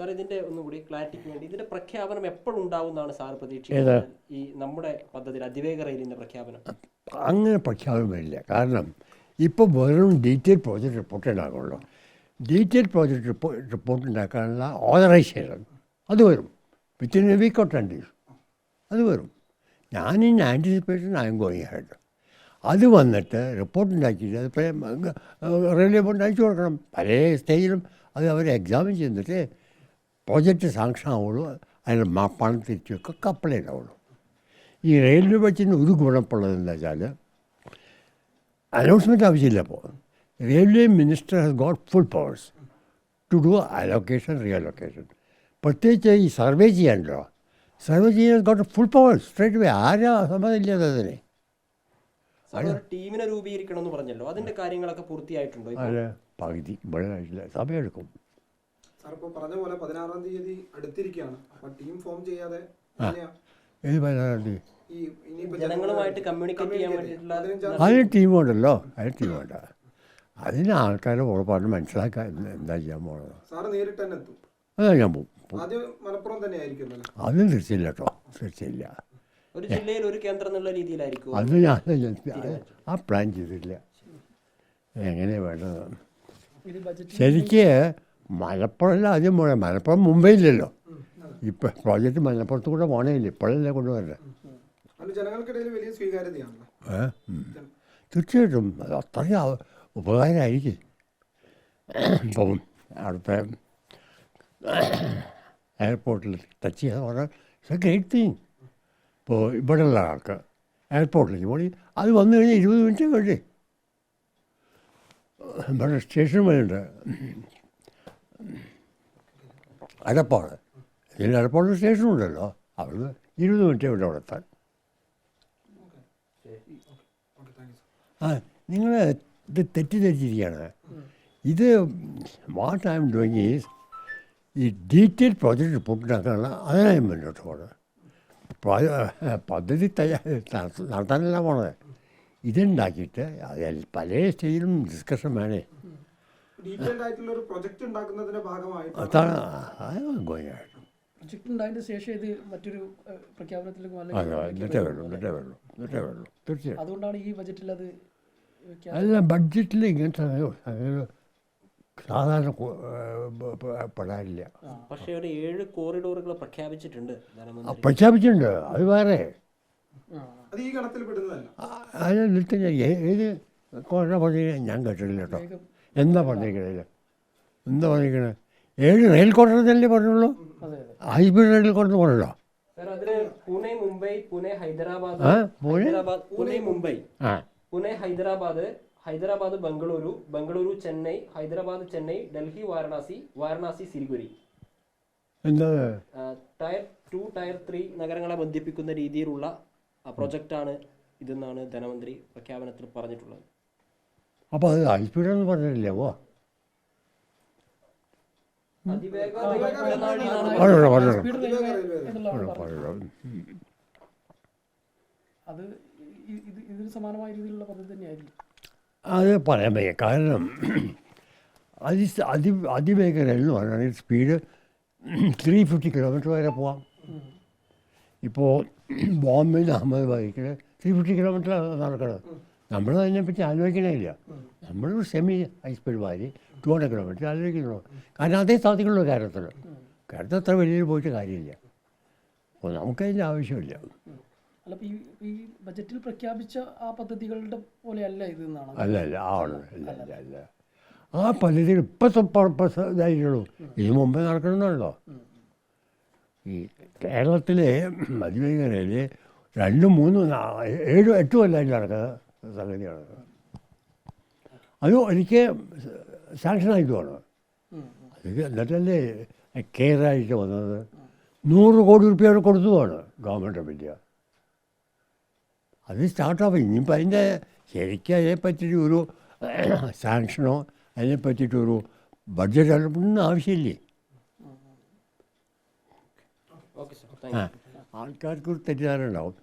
Sir ഇതിന്റെ ഒന്നുകൂടി ക്ലാരിറ്റിക്ക് വേണ്ടി. ഇതിന്റെ പ്രഖ്യാപനം എപ്പോഴുണ്ടാവുന്നതാണ് സാർ പ്രതീക്ഷിക്കുന്നത്. ഈ നമ്മുടെ പദ്ധതിയിൽ അതിവേഗ റെയിലിന്റെ പ്രഖ്യാപനം. അങ്ങനെ പ്രഖ്യാപനമില്ല. കാരണം ഇപ്പോൾ വെറും ഡീറ്റെയിൽ പ്രോജക്റ്റ് റിപ്പോർട്ട് ഉണ്ടാകുള്ളൂ ഡീറ്റെയിൽ പ്രോജക്റ്റ് റിപ്പോർട്ട് റിപ്പോർട്ട് ഉണ്ടാക്കാനുള്ള ഓതറൈസേഷൻ അത് വരും. Within a week or ten days അത് വരും. ഞാൻ in anticipation I'm going head അത് വന്നിട്ട് റിപ്പോർട്ട് ഉണ്ടാക്കിയിട്ട് അത് റെയിൽവേ ബോർഡ് അയച്ചു കൊടുക്കണം. പല സ്റ്റേജിലും അത് അവർ എക്സാമിൻ ചെയ്തിട്ട് പ്രോജക്റ്റ് സാങ്ഷൻ ആവുള്ളൂ അതിന് മ- പണം തിരിച്ചൊക്കെ അപ്ലൈ ഉണ്ടാവുള്ളൂ ഈ റെയിൽവേ ബഡ്ജറ്റിന് ഒരു ഗുണപ്പുള്ളത് എന്താ വെച്ചാൽ അനൗൺസ്മെന്റ് ആവശ്യമില്ല അപ്പോൾ railway minister has got full powers to do allocation reallocation പ്രത്യേകിച്ച് ഈ സർവേ ചെയ്യാനുണ്ടോ? സർവേ ചെയ്യാൻ got full powers straight way ആരാ സമ്മതമില്ലാതെ അതിനെ? ഒരു ടീമിനെ രൂപീകരിക്കണം എന്ന് പറഞ്ഞല്ലോ. അതിന്റെ കാര്യങ്ങളൊക്കെ പൂർത്തിയായിട്ടുണ്ടോ പകുതി ഇവിടെ സമയമെടുക്കും സാർ ഇപ്പോൾ പറഞ്ഞ പോലെ പതിനാറാം തീയതി അടുത്തിരിക്കുകയാണ്. അപ്പൊ ടീം ഫോം ചെയ്യാതെ ഏത് പതിനാറാം തീയതി ജനങ്ങളുമായിട്ട് കമ്മ്യൂണിക്കേറ്റ് ചെയ്യാൻ വേണ്ടിയിട്ടുള്ള അതിന് ടീമുണ്ടല്ലോ അതിന് ടീമുണ്ട് അതിന് ആൾക്കാരെ ഉറപ്പായിട്ട് മനസ്സിലാക്കാൻ എന്താ- ചെയ്യാൻ പോണത്? അതാ ഞാൻ പോകും ആദ്യം മലപ്പുറം തന്നെ ആയിരിക്കും അല്ലേ? അതും തീർച്ചയില്ല കേട്ടോ. തീർച്ചയില്ല ഒരു ജില്ലയിൽ ഒരു കേന്ദ്രം എന്നുള്ള രീതിയിലായിരിക്കും. അത് ഞാൻ ആ പ്ലാൻ ചെയ്തിട്ടില്ല. എങ്ങനെയാണ് വേണ്ടത്? ശരിക്ക് മലപ്പുറമല്ല ആദ്യം പോണേ മലപ്പുറം മുംബൈയിലല്ലോ. ഇപ്പം പ്രോജക്റ്റ് മലപ്പുറത്ത് കൂടെ പോണേയില്ല ഇപ്പോഴല്ലേ കൊണ്ടുവരണ്ടേ. തീർച്ചയായിട്ടും. അത് അത്രയും ഉപകാരമായിരിക്കും. ഇപ്പം അവിടുത്തെ എയർപോർട്ടിൽ ടച്ച് ചെയ്യാന്ന് പറഞ്ഞാൽ ഇറ്റ്സ് എ ഗ്രേറ്റ് തിങ് ഇപ്പോൾ ഇവിടെയുള്ള ആൾക്ക് എയർപോർട്ടിലേക്ക് പോയി അത് വന്നു കഴിഞ്ഞാൽ ഇരുപത് മിനിറ്റ് കഴിഞ്ഞേ ഇവിടെ സ്റ്റേഷൻ വഴിയുണ്ട് അടപ്പാട് ഇതിൽ അടപ്പാട് സ്റ്റേഷനുണ്ടല്ലോ അവിടുന്ന് ഇരുപത് മിനിറ്റ് ഇവിടെ അവിടെ എത്താൻ. ആ നിങ്ങൾ ഇത് തെറ്റിദ്ധരിച്ചിരിക്കുകയാണ്. ഇത് what I'm doing is ഈ ഡീറ്റെയിൽ പ്രോജക്റ്റ് റിപ്പോർട്ട് ഉണ്ടാക്കാനുള്ള അതിനായി മുന്നോട്ട് പോകണം പദ്ധതി തയ്യാ നടത്ത- നടത്താനല്ല പോണത്. ഇതുണ്ടാക്കിയിട്ട് അത് പല സ്റ്റേജിലും ഡിസ്കഷൻ വേണേ. ഡീറ്റെയിൽഡ് ആയിട്ടുള്ള ഒരു പ്രൊജക്ട് ഉണ്ടാക്കുന്നതിന്റെ ഭാഗമായിട്ട് അതാണ്. ഗോയിങ് ആയിട്ട് പ്രൊജക്ട് ഉണ്ടായതിന് ശേഷം ഇത് മറ്റൊരു പ്രഖ്യാപനത്തിലേക്ക് എന്നിട്ടേ എന്നിട്ടേ എന്നിട്ടേ തീർച്ചയായും അതുകൊണ്ടാണ് ഈ ബജറ്റിൽ അത് അല്ല ബഡ്ജറ്റിൽ ഇങ്ങനത്തെ അങ്ങനെ സാധാരണ കൊ- ഏഹ് പ- പ- പെടാനില്ല. പക്ഷേ ഒരു ഏഴ് കോറിഡോറുകൾ പ്രഖ്യാപിച്ചിട്ടുണ്ട് പ്രഖ്യാപിച്ചിട്ടുണ്ട്. അത് വേറെ. അത് ഈ ഗണത്തിൽ പെടുന്നതല്ല. അത് ഏത് കോറിഡോർ ഞാൻ കേട്ടിട്ടില്ല കേട്ടോ. എന്താ പറഞ്ഞിരിക്കണേ എന്താ പറഞ്ഞിരിക്കണേ ഏഴ് റെയിൽ കോട്ടറല്ലേ പറഞ്ഞുള്ളൂ? അതെ അതെ. ഹൈസ്പീഡ് റെയിൽ കോട്ടർ പറഞ്ഞല്ലോ പൂനെ മുംബൈ പൂനെ ഹൈദരാബാദ് പൂനെ? ഹൈദരാബാദ് പൂനെ മുംബൈ. പൂനെ ഹൈദരാബാദ് ഹൈദരാബാദ് ബംഗളൂരു ബംഗളൂരു ചെന്നൈ ഹൈദരാബാദ് ചെന്നൈ ഡൽഹി വാരണാസി വാരണാസി സിലിഗുരി. എന്താ? ടയർ ടു ടയർ ത്രീ നഗരങ്ങളെ ബന്ധിപ്പിക്കുന്ന രീതിയിലുള്ള പ്രൊജക്റ്റാണ് ഇതെന്നാണ് ധനമന്ത്രി പ്രഖ്യാപനത്തിൽ പറഞ്ഞിട്ടുള്ളത്. അപ്പോൾ അത് ഹൈസ്പീഡ് എന്ന് പറഞ്ഞിട്ടില്ലേ ഓ അത് ഇതിന് സമാനമായ രീതിയിലുള്ള പദ്ധതി തന്നെയായിരിക്കും. അത് പറയാൻ വയ്യ. കാരണം അതി അതി അതിവേഗ റെയിൽ എന്ന് പറയുകയാണെങ്കിൽ സ്പീഡ് ത്രീ ഫിഫ്റ്റി കിലോമീറ്റർ വരെ പോവാം. ഇപ്പോൾ ബോംബെയിൽ നിന്ന് അഹമ്മദാബാദിക്ക് ത്രീ ഫിഫ്റ്റി കിലോമീറ്റർ നടക്കണം നമ്മൾ അതിനെപ്പറ്റി ആലോചിക്കണേ ഇല്ല നമ്മൾ സെമി ഹൈ സ്പീഡ് മാറി ടു ഹൺഡ്രഡ് കിലോമീറ്റർ ആലോചിക്കുന്നു കാരണം അതേ സാധിക്കുള്ളൂ കേരളത്തിൽ കേരളത്തിൽ അത്ര വലിയ പോയിട്ട് കാര്യമില്ല. അപ്പോൾ നമുക്കതിന്റെ ആവശ്യമില്ല. അല്ല ഈ ഈ ബജറ്റിൽ പ്രഖ്യാപിച്ച ആ പദ്ധതികളുടെ പോലെയല്ല ഇത് എന്നാണ്? അല്ല അല്ല ആണ് അല്ല അല്ല അല്ല. ആ പദ്ധതികൾ ഇപ്പം ഇതായിട്ടുള്ളൂ. ഇത് മുമ്പേ നടക്കണമെന്നുള്ളോ ഈ കേരളത്തിലെ അതിവേഗനയിൽ രണ്ടും മൂന്നും ഏഴും എട്ടും കൊല്ലമായിട്ട് നടക്കുന്ന സംഗതിയാണ്. അത് എനിക്ക് സാങ്ഷനായിട്ട് വേണം ഉം, ഉം. അത് എന്നിട്ടല്ലേ കെയറായിട്ട് വന്നത്? നൂറ് കോടി റുപ്യ കൊടുത്തുമാണ് ഗവൺമെന്റ് ഓഫ് ഇന്ത്യ. അത് സ്റ്റാർട്ടാവും. ഇനിയിപ്പോൾ അതിന്റെ ശരിക്കും അതിനെ പറ്റിയിട്ട് ഒരു സാങ്ഷനോ അതിനെ പറ്റിയിട്ടൊരു ബഡ്ജറ്റ് അലർട്ടൊന്നും ആവശ്യമില്ലേ? ആൾക്കാർക്ക് ഒരു തെറ്റിദ്ധാരണ ഉണ്ടാവും.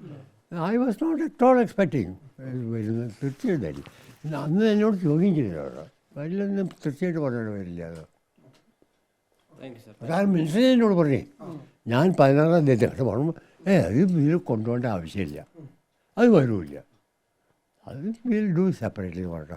I was not at all expecting വരുന്നത് തീർച്ചയായിട്ടും പിന്നെ അന്ന് എന്നോട് ചോദ്യം ചെയ്തില്ല വരില്ലെന്ന് തീർച്ചയായിട്ടും പറഞ്ഞോട് വരില്ല അത്. അതാണ് മിനിസ്റ്റർ എന്നോട് പറഞ്ഞേ. ഞാൻ പതിനാറാം തീയതി പക്ഷെ പറഞ്ഞു ഏ അത് ഇതിൽ കൊണ്ടുപോകേണ്ട ആവശ്യമില്ല. അത് വരുമില്ല. അത് വിൽ ഡു സെപ്പറേറ്റ്ലി പറഞ്ഞ